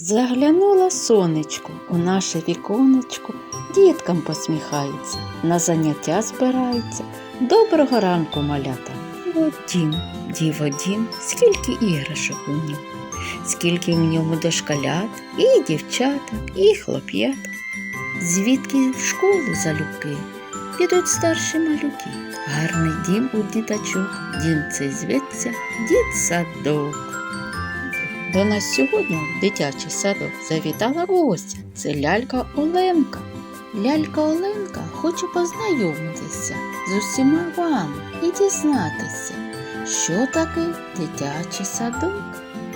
Заглянуло сонечко у наше віконечко, діткам посміхається, на заняття збирається. Доброго ранку, малята. От дім, діво дім, скільки іграшок у ньому, скільки в ньому дошколят, і дівчаток, і хлоп'ят. Звідки в школу залюбки підуть старші малюки. Гарний дім у діточок, дім цей зветься дітсадок. До нас сьогодні в дитячий садок завітала гостя. Це лялька Оленка. Лялька Оленка хоче познайомитися з усіма вами і дізнатися, що таке дитячий садок.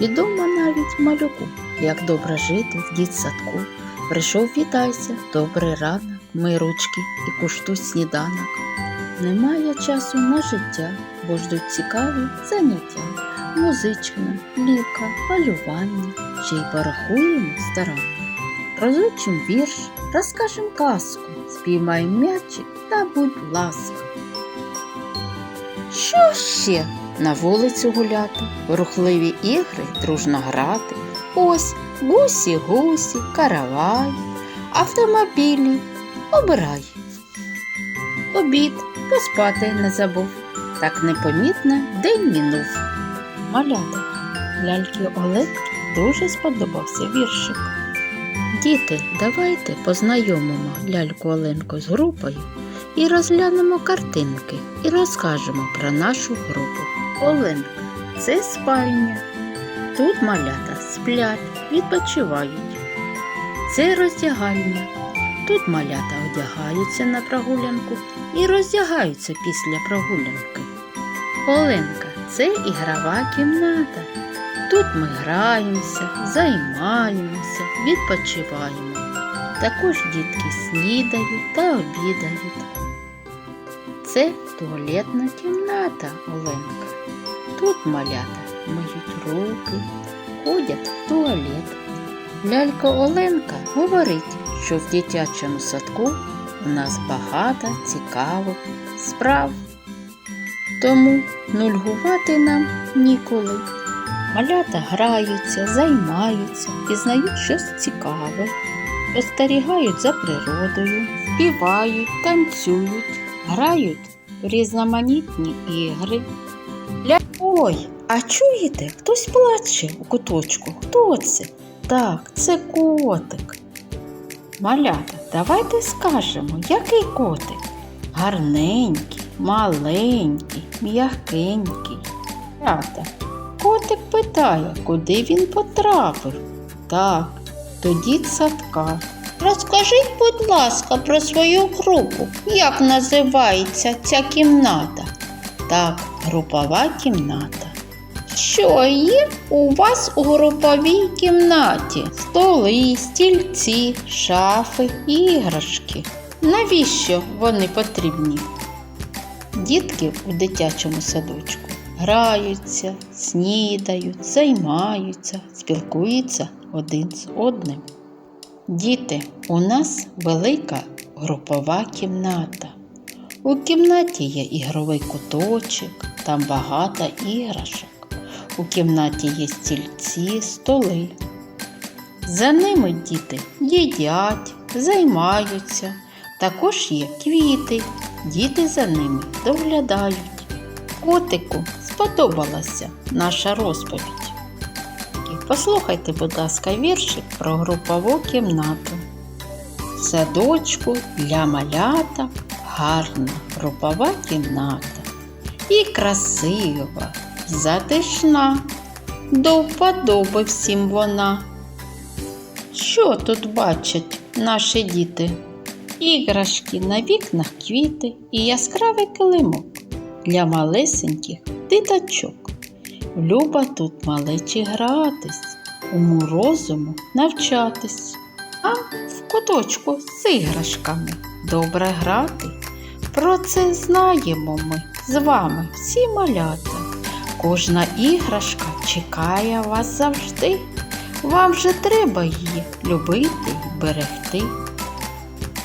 Відомо навіть малюку, як добре жити в дітсадку. Прийшов вітайся, добрий ранок, мий ручки і куштуй сніданок. Немає часу на життя, бо ждуть цікаві заняття. Музична, ліка, малювання, ще й порахуємо старанно. Розучим вірш, розкажем казку, спіймаємо м'ячик та будь ласка. Що ще на вулицю гуляти, рухливі ігри дружно грати. Ось гусі, гусі, каравай, автомобілі, обирай. Обід поспати не забув, так непомітно день мінув. Малята, ляльки Оленки дуже сподобався віршик. Діти, давайте познайомимо ляльку Оленку з групою і розглянемо картинки і розкажемо про нашу групу. Оленка це спальня. Тут малята сплять, відпочивають. Це роздягальня. Тут малята одягаються на прогулянку і роздягаються після прогулянки. Оленка це ігрова кімната. Тут ми граємося, займаємося, відпочиваємо. Також дітки снідають та обідають. Це туалетна кімната Оленка. Тут малята миють руки, ходять в туалет. Лялька Оленка говорить, що в дитячому садку у нас багато цікавих справ. Тому нульгувати нам ніколи. Малята граються, займаються, пізнають щось цікаве, спостерігають за природою, співають, танцюють, грають в різноманітні ігри. Ой, а чуєте, хтось плаче у куточку. Хто це? Так, це котик. Малята, давайте скажемо, який котик? Гарненький, маленький, м'якенький. Малята, котик питає, куди він потрапив. Так, до дітсадка. Розкажіть, будь ласка, про свою групу. Як називається ця кімната? Так, групова кімната. Що є у вас у груповій кімнаті? Столи, стільці, шафи, іграшки. Навіщо вони потрібні? Дітки у дитячому садочку граються, снідають, займаються, спілкуються один з одним. Діти, у нас велика групова кімната. У кімнаті є ігровий куточок, там багато іграшок. У кімнаті є стільці, столи. За ними діти їдять, займаються. Також є квіти, діти за ними доглядають. Котику сподобалася наша розповідь. І Послухайте, будь ласка, віршик про групову кімнату. Садочку для малята гарна групова кімната. І красива, затишна, до вподоби всім вона. Що тут бачать наші діти? Іграшки на вікнах квіти і яскравий килимок для малесеньких дитачок. Люба тут малечі гратись, уму розуму навчатись, а в куточку з іграшками добре грати. Про це знаємо ми з вами всі малята. Кожна іграшка чекає вас завжди. Вам же треба її любити берегти.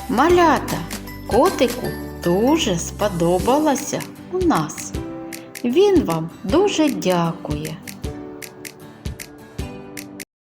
Малята, котику дуже сподобалося у нас. Він вам дуже дякує